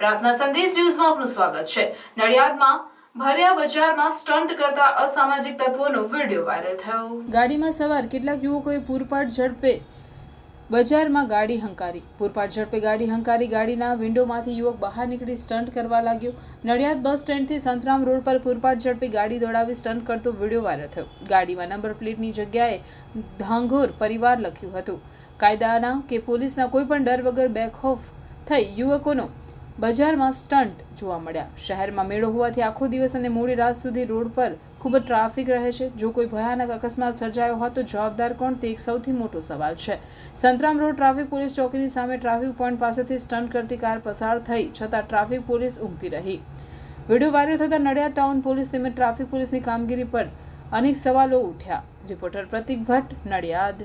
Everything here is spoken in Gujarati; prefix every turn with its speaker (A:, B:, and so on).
A: પ્રાર્થના સંદેશ ન્યૂઝમાં આપનું સ્વાગત છે. નડિયાદમાં ભર્યા બજારમાં સ્ટન્ટ કરતા અસામાજિક તત્વોનો વીડિયો વાયરલ થયો. ગાડીમાં સવાર કેટલાક યુવકોએ પૂરપાટ ઝડપે બજારમાં ગાડી હંકારી. પૂરપાટ ઝડપે ગાડી હંકારી, ગાડીના વિન્ડોમાંથી યુવક બહાર નીકળી સ્ટન્ટ કરવા લાગ્યો. નડિયાદ બસ સ્ટેન્ડથી સંતરામ રોડ પર પૂરપાટ ઝડપે ગાડી દોડાવી સ્ટન્ટ કરતો વીડિયો વાયરલ થયો. ગાડીમાં નંબર પ્લેટની જગ્યાએ ધાંગોર પરિવાર લખ્યું હતું. કાયદાના કે પોલીસના કોઈ પણ ડર વગર બેખોફ થઈ યુવકોનો બજારમાં સ્ટન્ટ જોવા મળ્યા. શહેરમાં મેળો હોવાથી આખો દિવસ અને મોડી રાત સુધી રોડ પર ખૂબ જ ટ્રાફિક રહે છે. જો કોઈ ભયાનક અકસ્માત સર્જાયો હોત તો જવાબદાર કોણ તે એક સૌથી મોટો સવાલ છે. સંતરામ રોડ ટ્રાફિક પોલીસ ચોકીની સામે ટ્રાફિક પોઈન્ટ પાસેથી સ્ટન્ટ કરતી કાર પસાર થઈ છતાં ટ્રાફિક પોલીસ ઊંઘતી રહી. વીડિયો વાયરલ થતાં નડિયાદ ટાઉન પોલીસ તેમજ ટ્રાફિક પોલીસની કામગીરી પર અનેક સવાલો ઉઠ્યા. રિપોર્ટર પ્રતિક ભટ્ટ, નડિયાદ.